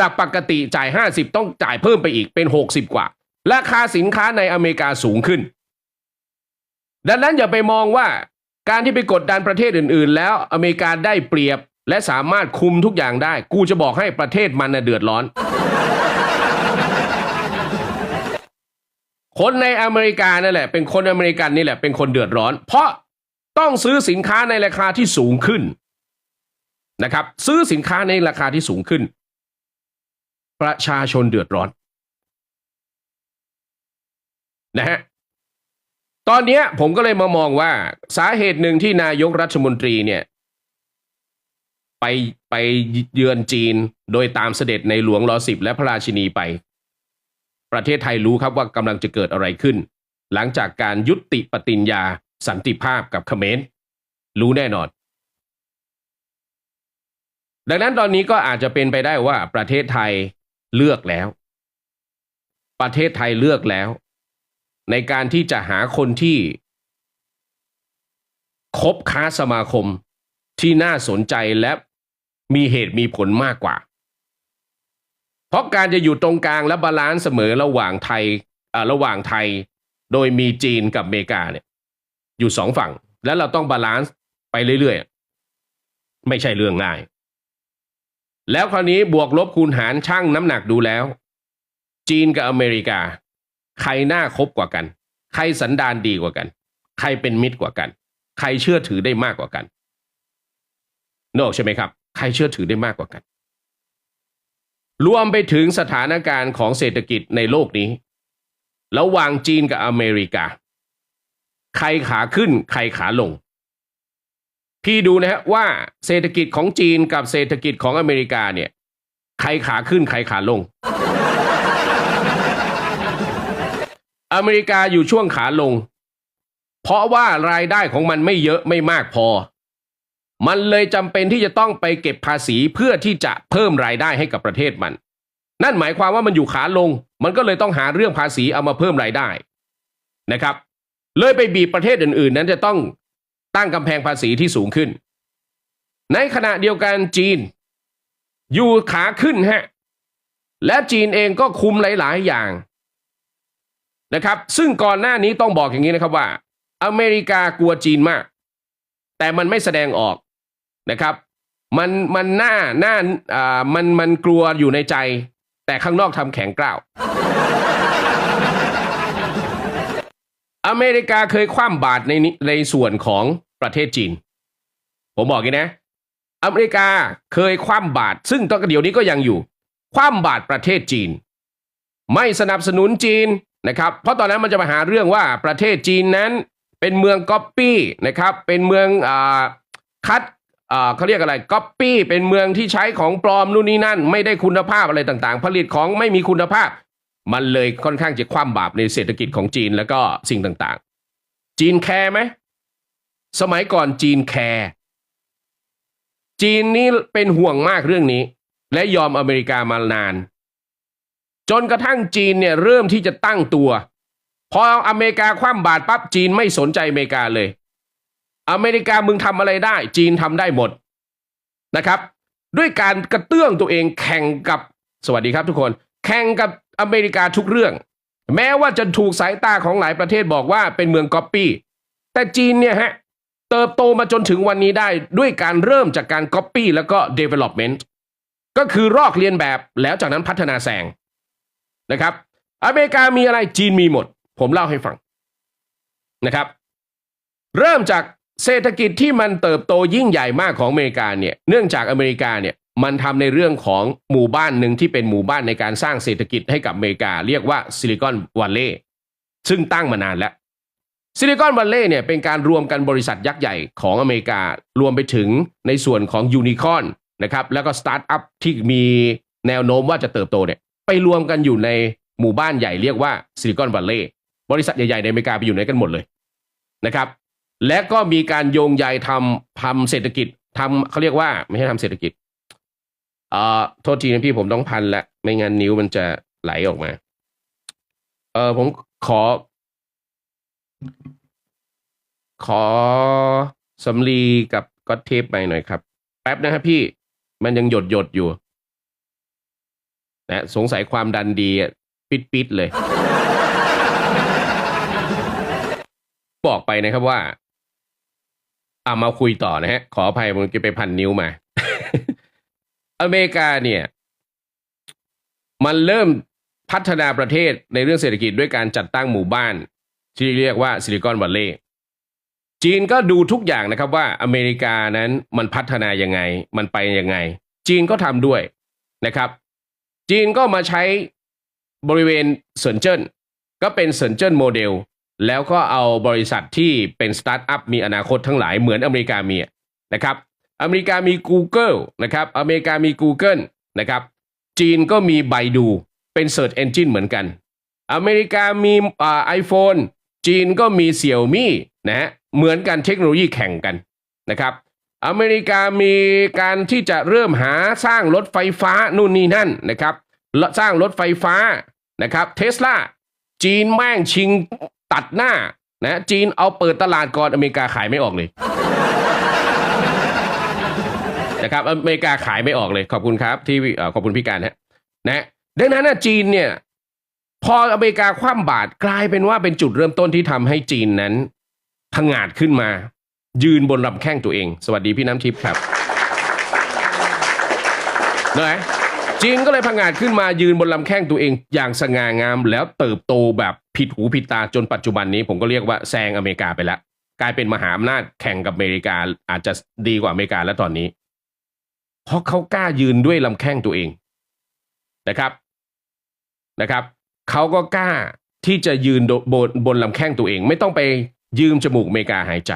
จากปกติจ่าย 50 ต้องจ่ายเพิ่มไปอีกเป็น 60 กว่า ราคาสินค้าในอเมริกาสูงขึ้น ดังนั้นอย่าไปมองว่าการที่ไปกดดันประเทศอื่น ๆ แล้วอเมริกาได้เปรียบและสามารถคุมทุกอย่างได้ กูจะบอกให้ประเทศมันน่ะเดือดร้อน คนในอเมริกานั่นแหละ เป็นคนอเมริกันนี่แหละเป็นคนเดือดร้อน เพราะต้องซื้อสินค้าในราคาที่สูงขึ้นนะครับ ซื้อสินค้าในราคาที่สูงขึ้น ประชาชนเดือดร้อนนะฮะตอนนี้ผมก็เลยมามองว่าสาเหตุหนึ่งที่นายกรัฐมนตรีเนี่ยไปไปเยือนจีนโดยตามเสด็จในหลวงรอสิบและพระราชินีไป ประเทศไทยรู้ครับว่ากำลังจะเกิดอะไรขึ้น หลังจากการยุติปฏิญญาสันติภาพกับเขมรรู้แน่นอน ดังนั้นตอนนี้ก็อาจจะเป็นไปได้ว่าประเทศไทย เลือกแล้ว ประเทศไทยเลือกแล้ว ในการที่จะหาคนที่คบค้าสมาคมที่น่าสนใจและมีเหตุมีผลมากกว่า เพราะการจะอยู่ตรงกลางและบาลานซ์เสมอระหว่างไทยอ่าระหว่างไทย โดยมีจีนกับอเมริกาเนี่ย อยู่สองฝั่ง แล้วเราต้องบาลานซ์ไปเรื่อยๆ ไม่ใช่เรื่องง่าย แล้วคราวนี้บวกลบคูณหารช่างน้ำหนักดูแล้ว จีนกับอเมริกา ใครน่าคบกว่ากัน ใครสันดานดีกว่ากัน ใครเป็นมิตรกว่ากัน ใครเชื่อถือได้มากกว่ากันโนใช่ไหมครับ ใครเชื่อถือได้มากกว่ากัน รวมไปถึงสถานการณ์ของเศรษฐกิจในโลกนี้ ระหว่างจีนกับอเมริกา ใครขาขึ้น ใครขาลง พี่ดูนะฮะว่าเศรษฐกิจของจีนกับเศรษฐกิจของอเมริกาเนี่ย ใครขาขึ้นใครขาลง อเมริกาอยู่ช่วงขาลง เพราะว่ารายได้ของมันไม่เยอะไม่มากพอ มันเลยจำเป็นที่จะต้องไปเก็บภาษีเพื่อที่จะเพิ่มรายได้ให้กับประเทศมัน นั่นหมายความว่ามันอยู่ขาลง มันก็เลยต้องหาเรื่องภาษีเอามาเพิ่มรายได้นะครับ เลยไปบีบประเทศอื่น ๆ นั้นจะต้อง ตั้งกำแพงภาษีที่สูงขึ้น ในขณะเดียวกันจีน อยู่ขาขึ้นฮะและจีนเองก็คุมหลาย ๆ อย่างนะครับ ซึ่งก่อนหน้านี้ต้องบอกอย่างนี้นะครับว่า อเมริกากลัวจีนมาก แต่มันไม่แสดงออกนะครับ มันมันหน้าหน้าอ่ามันมันกลัวอยู่ในใจ แต่ข้างนอกทำแข็งกร้าว อเมริกาเคยคว่ำบาตรในนิในส่วนของประเทศจีน ผมบอกงี้นะ อเมริกาเคยคว่ำบาตรซึ่งตอนเดี๋ยวนี้ก็ยังอยู่ คว่ำบาตรประเทศจีน ไม่สนับสนุนจีนนะครับ เพราะตอนนั้นมันจะมาหาเรื่องว่าประเทศจีนนั้น เป็นเมืองก๊อปปี้นะครับ เป็นเมืองอ่าคัดอ่าเขาเรียกอะไรก๊อปปี้เป็นเมืองที่ใช้ของปลอมนู่นนี่นั่น ไม่ได้คุณภาพอะไรต่างๆ ผลิตของไม่มีคุณภาพ มันเลยค่อนข้างจะคว่ำบาปในเศรษฐกิจของจีนแล้วก็สิ่งต่างๆ จีนแคร์ไหม สมัยก่อนจีนแคร์จีนนี่เป็นห่วงมากเรื่องนี้ และยอมอเมริกามานาน จนกระทั่งจีนเนี่ยเริ่มที่จะตั้งตัว พออเมริกาคว่ำบาตรปั๊บจีนไม่สนใจอเมริกาเลย อเมริกามึงทำอะไรได้ จีนทำได้หมดนะครับ ด้วยการกระเตื้องตัวเองแข่งกับสวัสดีครับทุกคน แข่งกับ อเมริกาทุกเรื่อง แม้ว่าจะถูกสายตาของหลายประเทศบอกว่าเป็นเมืองก๊อปปี้แต่จีนเนี่ยฮะเติบโตมาจนถึงวันนี้ได้ด้วยการเริ่มจากการก๊อปปี้แล้วก็ development ก็คือรอกเรียนแบบแล้วจากนั้นพัฒนาแซงนะครับ อเมริกามีอะไรจีนมีหมด ผมเล่าให้ฟังนะครับ เริ่มจากเศรษฐกิจที่มันเติบโตยิ่งใหญ่มากของอเมริกาเนี่ยเนื่องจากอเมริกาเนี่ย มันทำในเรื่องของหมู่บ้านหนึ่งที่เป็นหมู่บ้านในการสร้างเศรษฐกิจให้กับอเมริกา เรียกว่าซิลิคอนวัลเลย์ซึ่งตั้งมานานแล้วซิลิคอนวัลเลย์เนี่ยเป็นการรวมกันบริษัทยักษ์ใหญ่ของอเมริกา รวมไปถึงในส่วนของยูนิคอนนะครับแล้วก็สตาร์ทอัพที่มีแนวโน้มว่าจะเติบโตเนี่ยไปรวมกันอยู่ในหมู่บ้านใหญ่เรียกว่าซิลิคอนวัลเลย์บริษัทใหญ่ๆในอเมริกาไปอยู่ในกันหมดเลยนะครับ และก็มีการโยงใยทำทำเศรษฐกิจทำเขาเรียกว่าไม่ใช่ทำเศรษฐกิจ อ่อโทษทีนะพี่ผมต้องพันละ ไม่งั้นนิ้วมันจะไหลออกมา เออผมขอ ขอสำลีกับก็อตเทปไปหน่อยครับ แป๊บนะครับพี่มันยังหยดหยดอยู่ นะสงสัยความดันดีอะปิดๆเลย บอกไปนะครับว่าอ่ามาคุยต่อนะฮะ ขออภัยผมจะไปพันนิ้วมา อเมริกาเนี่ย มันเริ่มพัฒนาประเทศในเรื่องเศรษฐกิจด้วยการจัดตั้งหมู่บ้าน ที่เรียกว่าซิลิคอนวัลเลย์จีนก็ดูทุกอย่างนะครับว่าอเมริกานั้นมันพัฒนายังไง มันไปยังไง จีนก็ทำด้วยนะครับ จีนก็มาใช้บริเวณเซินเจิ้นก็เป็นเซินเจิ้นโมเดลแล้วก็เอาบริษัทที่เป็นสตาร์ทอัพมีอนาคตทั้งหลายเหมือนอเมริกามีนะครับ อเมริกามี Google นะครับ อเมริกามี Google นะครับ จีนก็มีไบดูเป็น Search Engine เหมือนกัน อเมริกามีไอโฟนจีนก็มีเสี่ยวมี่นะฮะเหมือนกันเทคโนโลยีแข่งกันนะครับ อเมริกามีการที่จะเริ่มหาสร้างรถไฟฟ้านู่นนี่นั่นนะครับละสร้างรถไฟฟ้านะครับเทสลาจีนแม่งชิงตัดหน้านะจีนเอาเปิดตลาดก่อนอเมริกาขายไม่ออกเลย นะครับอเมริกาขายไม่ออกเลยขอบคุณครับ ที่ขอบคุณพี่การฮะนะดังนั้นนะจีนเนี่ย พออเมริกาคว่ำบาตรกลายเป็นว่าเป็นจุดเริ่มต้นที่ทำให้จีนนั้นพังงาดขึ้นมา ยืนบนลำแข้งตัวเอง สวัสดีพี่น้ำทิพย์ครับนะจีนก็เลยพังงาดขึ้นมายืนบนลำแข้งตัวเองอย่างสง่างาม แล้วเติบโตแบบผิดหูผิดตาจนปัจจุบันนี้ผมก็เรียกว่าแซงอเมริกาไปแล้วกลายเป็นมหาอำนาจแข่งกับอเมริกาอาจจะดีกว่าอเมริกาแล้วตอนนี้ เพราะเขากล้ายืนด้วยลำแข้งตัวเองนะครับนะครับเขาก็กล้าที่จะยืนบนบนลำแข้งตัวเอง ไม่ต้องไปยืมจมูกเมกาหายใจ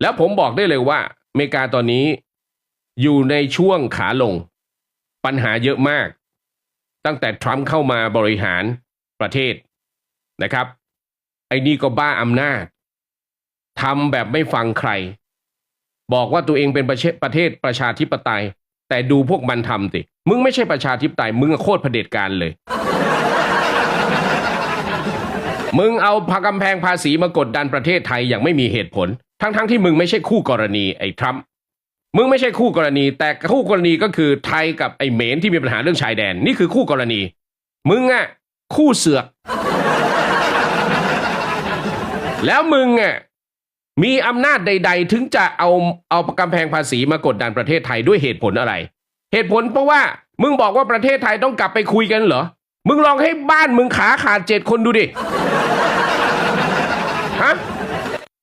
แล้วผมบอกได้เลยว่าเมกาตอนนี้อยู่ในช่วงขาลง ปัญหาเยอะมาก ตั้งแต่ทรัมป์เข้ามาบริหารประเทศนะครับ ไอ้นี่ก็บ้าอำนาจทำแบบไม่ฟังใคร บอกว่าตัวเองเป็นประเทศประเทศประชาธิปไตย แต่ดูพวกมันทำสิมึงไม่ใช่ประชาธิปไตย มึงโคตรเผด็จการเลย มึงเอาพากำแพงภาษีมากดดันประเทศไทยอย่างไม่มีเหตุผล ทั้งๆทที่มึงไม่ใช่คู่กรณีไอ้ทรัมป์มึงไม่ใช่คู่กรณี แต่คู่กรณีก็คือไทยกับไอ้เหมนที่มีปัญหาเรื่องชายแดน นี่คือคู่กรณี มึงอะคู่เสือก แล้วมึงอะ มีอำนาจใด ๆ ถึงจะเอาเอากำแพงภาษีมากดดันประเทศไทยด้วยเหตุผลอะไร เหตุผลเพราะว่ามึงบอกว่าประเทศไทยต้องกลับไปคุยกันเหรอ มึงลองให้บ้านมึงขาขาดเจ็ดคนดูดิ ฮะ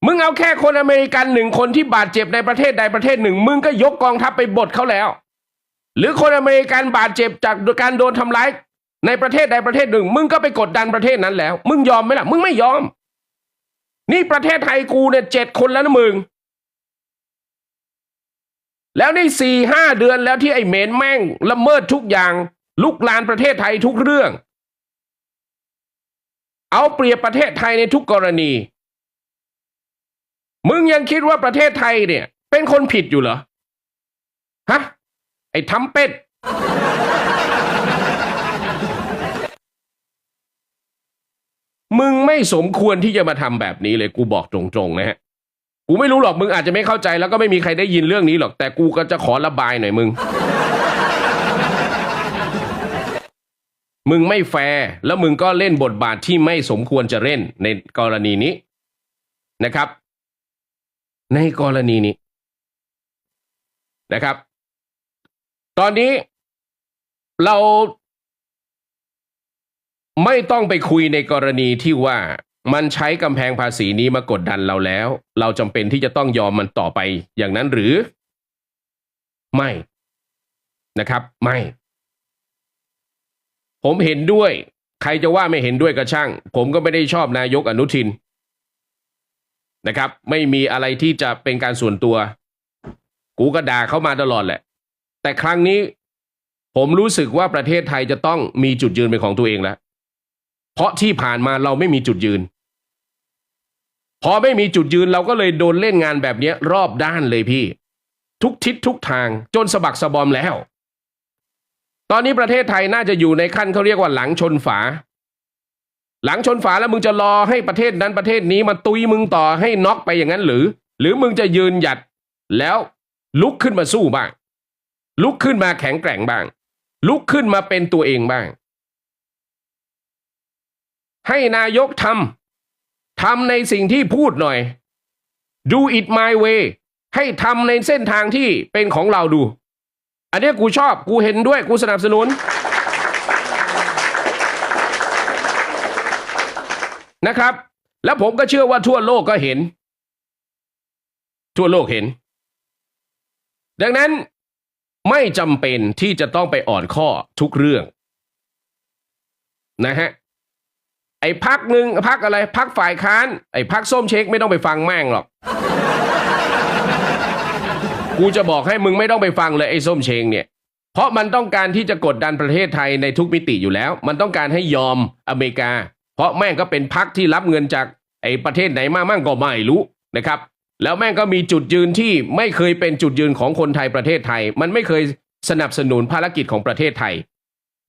มึงเอาแค่คนอเมริกันหนึ่งคนที่บาดเจ็บในประเทศใดประเทศหนึ่ง มึงก็ยกกองทัพไปบดเขาแล้ว หรือคนอเมริกันบาดเจ็บจากการโดนทำร้ายในประเทศใดประเทศหนึ่ง มึงก็ไปกดดันประเทศนั้นแล้ว มึงยอมไหมล่ะ มึงไม่ยอม นี่ประเทศไทยกูเนี่ยเจ็ดคนแล้วนะมึง แล้วนี่สี่ห้าเดือนแล้วที่ไอ้เหมนแม่งละเมิดทุกอย่าง ลุกลานประเทศไทยทุกเรื่อง เอาเปรียบประเทศไทยในทุกกรณี มึงยังคิดว่าประเทศไทยเนี่ย เป็นคนผิดอยู่เหรอ ฮะ ไอ้ทำเป็ด มึงไม่ สมควรที่จะมาทำแบบนี้เลยกูบอกตรงๆนะฮะกูไม่รู้หรอกมึงอาจจะไม่เข้าใจแล้วก็ไม่มีใครได้ยินเรื่องนี้หรอกแต่กูก็จะขอระบายหน่อยมึง มึงไม่แฟร์แล้วมึงก็เล่นบทบาทที่ไม่สมควรจะเล่นในกรณีนี้นะครับ ในกรณีนี้นะครับ ตอนนี้เรา ไม่ต้องไปคุยในกรณีที่ว่ามันใช้กำแพงภาษีนี้มากดดันเราแล้ว เราจำเป็นที่จะต้องยอมมันต่อไปอย่างนั้นหรือ ไม่นะครับไม่ ผมเห็นด้วย ใครจะว่าไม่เห็นด้วยก็ช่าง ผมก็ไม่ได้ชอบนายกอนุทินนะครับ ไม่มีอะไรที่จะเป็นการส่วนตัว กูก็ด่าเขามาตลอดแหละ แต่ครั้งนี้ ผมรู้สึกว่าประเทศไทยจะต้องมีจุดยืนเป็นของตัวเองแล้ว เพราะที่ผ่านมาเราไม่มีจุดยืน พอไม่มีจุดยืนเราก็เลยโดนเล่นงานแบบนี้รอบด้านเลยพี่ ทุกทิศทุกทางจนสะบักสะบอมแล้ว ตอนนี้ประเทศไทยน่าจะอยู่ในขั้นเขาเรียกว่าหลังชนฝา หลังชนฝาแล้วมึงจะรอให้ประเทศนั้นประเทศนี้มาตุยมึงต่อให้น็อกไปอย่างนั้นหรือ หรือมึงจะยืนหยัดแล้วลุกขึ้นมาสู้บ้าง ลุกขึ้นมาแข็งแกร่งบ้าง ลุกขึ้นมาเป็นตัวเองบ้าง ให้นายกทำทำในสิ่งที่พูดหน่อย do it my way ให้ทำในเส้นทางที่เป็นของเราดู อันนี้กูชอบกูเห็นด้วยกูสนับสนุนนะครับ แล้วผมก็เชื่อว่าทั่วโลกก็เห็น ทั่วโลกเห็น ดังนั้นไม่จำเป็นที่จะต้องไปอ่อนข้อทุกเรื่องนะฮะ ไอ้พักหนึ่งพักอะไรพักฝ่ายค้าน ไอ้พักส้มเช็คไม่ต้องไปฟังแม่งหรอก กูจะบอกให้มึงไม่ต้องไปฟังเลยไอ้ส้มเชงเนี่ย เพราะมันต้องการที่จะกดดันประเทศไทยในทุกมิติอยู่แล้ว มันต้องการให้ยอมอเมริกา เพราะแม่งก็เป็นพักที่รับเงินจากไอ้ประเทศไหนมามั่งก็ไม่รู้นะครับ แล้วแม่งก็มีจุดยืนที่ไม่เคยเป็นจุดยืนของคนไทยประเทศไทย มันไม่เคยสนับสนุนภารกิจของประเทศไทย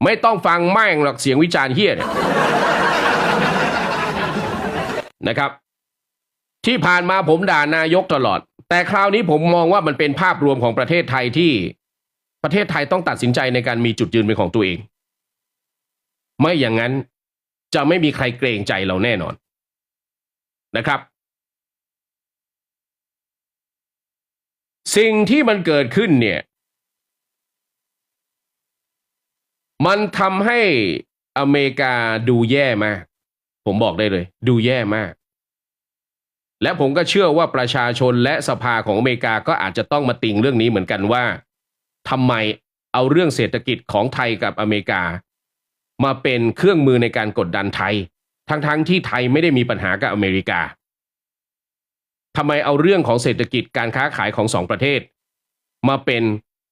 ไม่ต้องฟังแม่งหรอกเสียงวิจารณ์เฮี้ยเนี่ย นะครับ ที่ผ่านมาผมด่านายกตลอด แต่คราวนี้ผมมองว่ามันเป็นภาพรวมของประเทศไทยที่ประเทศไทยต้องตัดสินใจในการมีจุดยืนเป็นของตัวเอง ไม่อย่างนั้นจะไม่มีใครเกรงใจเราแน่นอนนะครับ สิ่งที่มันเกิดขึ้นเนี่ย มันทำให้อเมริกาดูแย่มาก ผมบอกได้เลย ดูแย่มาก และผมก็เชื่อว่าประชาชนและสภาของอเมริกาก็อาจจะต้องมาติงเรื่องนี้เหมือนกันว่าทำไมเอาเรื่องเศรษฐกิจของไทยกับอเมริกา มาเป็นเครื่องมือในการกดดันไทย ทั้งๆทที่ไทยไม่ได้มีปัญหากับอเมริกาทำไมเอาเรื่องของเศรษฐกิจการค้าขายของสองประเทศ มาเป็น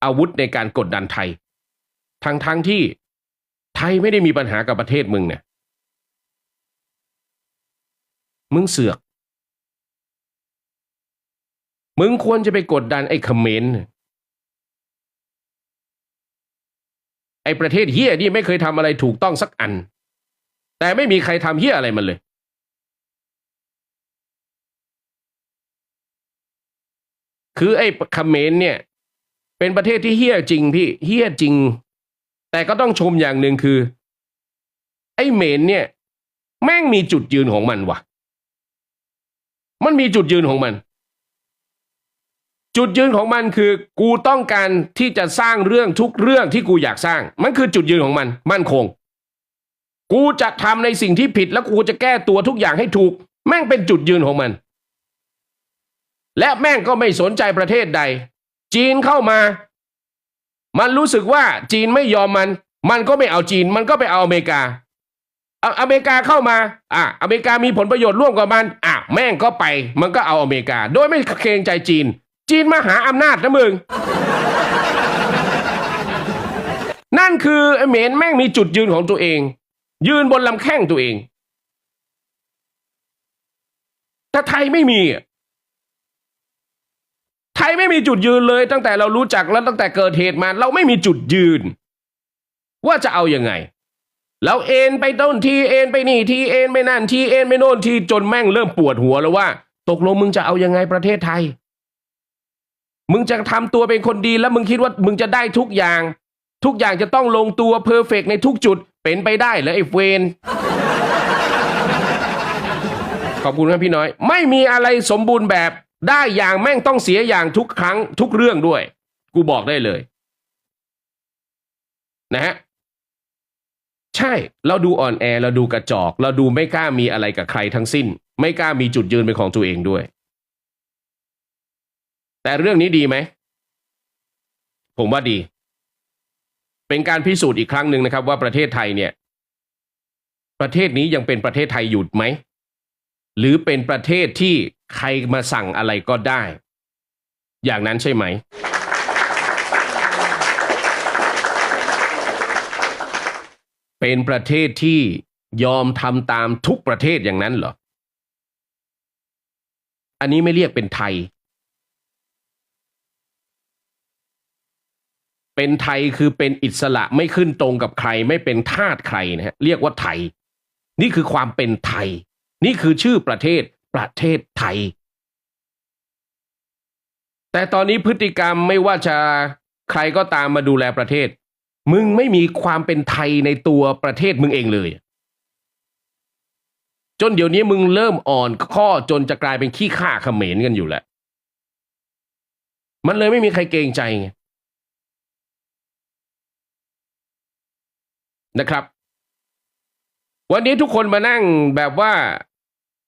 อาวุธในการกดดันไทย ทั้งๆทที่ไทยไม่ได้มีปัญหากับประเทศมึงเนี่ย มึงเสือก มึงควรจะไปกดดันไอ้เขมรไอ้ประเทศเฮียนี่ไม่เคยทำอะไรถูกต้องสักอัน แต่ไม่มีใครทำเฮียอะไรมันเลย คือไอ้เขมรเนี่ย เป็นประเทศที่เฮี้ยจริงพี่เฮี้ยจริง แต่ก็ต้องชมอย่างหนึ่งคือ ไอ้เมนเนี่ย แม่งมีจุดยืนของมันว่ะ มันมีจุดยืนของมัน จุดยืนของมันคือ กูต้องการที่จะสร้างเรื่องทุกเรื่องที่กูอยากสร้าง มันคือจุดยืนของมัน มั่นคง กูจะทำในสิ่งที่ผิดแล้วกูจะแก้ตัวทุกอย่างให้ถูก แม่งเป็นจุดยืนของมัน และแม่งก็ไม่สนใจประเทศใด จีนเข้ามา มันรู้สึกว่าจีนไม่ยอมมัน มันก็ไม่เอาจีน มันก็ไปเอาอเมริกาเอาอเมริกาเข้ามา อะ อเมริกามีผลประโยชน์ร่วมกับมัน อะ แม่งก็ไปมันก็เอาอเมริกา โดยไม่เกรงใจจีน จีนมาหาอำนาจนะมึง นั่นคือไอ้เหมนแม่งมีจุดยืนของตัวเอง ยืนบนลำแข้งตัวเอง แต่ไทยไม่มีไทยไม่มีจุดยืนเลย ตั้งแต่เรารู้จักแล้วตั้งแต่เกิดเหตุมา เราไม่มีจุดยืน ว่าจะเอาอยัางไง เราเอ็นไปต้นทีเอ็นไปนี่ทีเอ็นไปนั่นทีเอ็นไปโน่นทีจนแม่งเริ่มปวดหัวแล้วว่า ตกลงมึงจะเอายังไงประเทศไทย มึงจะทำตัวเป็นคนดีแล้วมึงคิดว่ามึงจะได้ทุกอย่าง ทุกอย่างจะต้องลงตัวเพอร์เฟกในทุกจุดเป็นไปได้เหรอไอ้เฟนขอบคุณครับพี่น้อย ไม่มีอะไรสมบูรณ์แบบได้อย่างแม่งต้องเสียอย่างทุกครั้งทุกเรื่องด้วย กูบอกได้เลย นะฮะ ใช่ เราดูอ่อนแอ เราดูกระจอก เราดูไม่กล้ามีอะไรกับใครทั้งสิ้น ไม่กล้ามีจุดยืนเป็นของตัวเองด้วย แต่เรื่องนี้ดีไหม ผมว่าดี เป็นการพิสูจน์อีกครั้งหนึ่งนะครับ ว่าประเทศไทยเนี่ย ประเทศนี้ยังเป็นประเทศไทยหยุดไหม หรือเป็นประเทศที่ใครมาสั่งอะไรก็ได้ อย่างนั้นใช่ไหม เป็นประเทศที่ยอมทำตามทุกประเทศอย่างนั้นเหรอ อันนี้ไม่เรียกเป็นไทย เป็นไทยคือเป็นอิสระไม่ขึ้นตรงกับใคร ไม่เป็นทาสใครนะฮะเรียกว่าไทย นี่คือความเป็นไทย นี่คือชื่อประเทศประเทศไทย แต่ตอนนี้พฤติกรรมไม่ว่าจะใครก็ตามมาดูแลประเทศ มึงไม่มีความเป็นไทยในตัวประเทศมึงเองเลย จนเดี๋ยวนี้มึงเริ่มอ่อนข้อจนจะกลายเป็นขี้ข้าเขมรกันอยู่แหละ มันเลยไม่มีใครเกรงใจไงนะครับ วันนี้ทุกคนมานั่งแบบว่า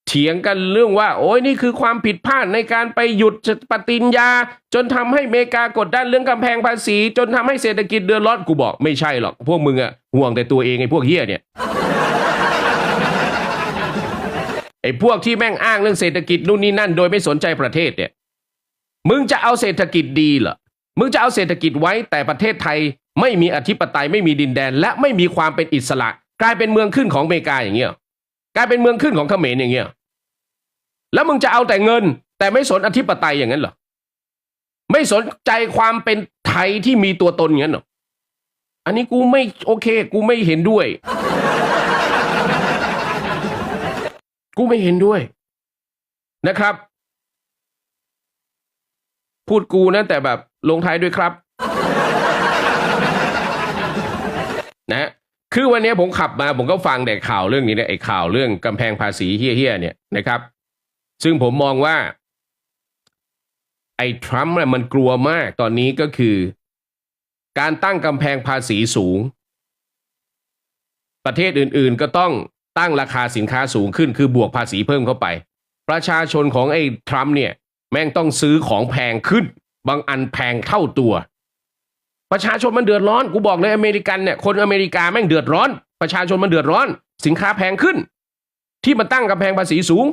เถียงกันเรื่องว่า โอ้ยนี่คือความผิดพลาดในการไปหยุดปฏิญญา จนทำให้อเมริกากดดันเรื่องกำแพงภาษี จนทำให้เศรษฐกิจเดือดร้อนกูบอกไม่ใช่หรอก พวกมึงอะห่วงแต่ตัวเองไอ้พวกเฮี้ยเนี่ยไอ้พวกที่แม่งอ้างเรื่องเศรษฐกิจนู่นนี่นั่น โดยไม่สนใจประเทศเนี่ยมึงจะเอาเศรษฐกิจดีเหรอมึงจะเอาเศรษฐกิจไว้แต่ประเทศไทย ไม่มีอธิปไตยไม่มีดินแดน และไม่มีความเป็นอิสระ กลายเป็นเมืองขึ้นของอเมริกาอย่างเงี้ย กลายเป็นเมืองขึ้นของเขมรอย่างเงี้ยแล้วมึงจะเอาแต่เงิน แต่ไม่สนอธิปไตยอย่างนั้นเหรอไม่สนใจความเป็นไทยที่มีตัวตนอย่างนั้นเหรออันนี้กูไม่โอเค กูไม่เห็นด้วย กูไม่เห็นด้วยนะครับ พูดกูนะแต่แบบลงท้ายด้วยครับ นะ คือวันนี้ผมขับมาผมก็ฟังแต่ข่าวเรื่องนี้นะไอ้ข่าวเรื่องกำแพงภาษีเฮี้ยๆเนี่ยนะครับ ซึ่งผมมองว่า ไอ้ทรัมป์เนี่ยมันกลัวมากตอนนี้ก็คือ การตั้งกำแพงภาษีสูง ประเทศอื่นๆก็ต้องตั้งราคาสินค้าสูงขึ้นคือบวกภาษีเพิ่มเข้าไป ประชาชนของไอ้ทรัมป์เนี่ย แม่งต้องซื้อของแพงขึ้น บางอันแพงเท่าตัว ประชาชนมันเดือดร้อนกูบอกเลยอเมริกันเนี่ยคนอเมริกาแม่งเดือดร้อน ประชาชนมันเดือดร้อน สินค้าแพงขึ้น ที่มันตั้งกำแพงภาษีสูง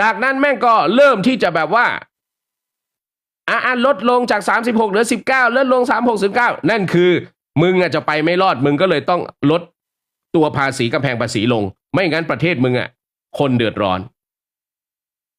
จากนั้นแม่งก็เริ่มที่จะแบบว่าอ่าลดลงจาก 36เหลือ 19ลดลง 36 19 นั่นคือ มึงอจะไปไม่รอดมึงก็เลยต้องลดตัวภาษีกำแพงภาษีลง ไม่งั้นประเทศมึงอะคนเดือดร้อน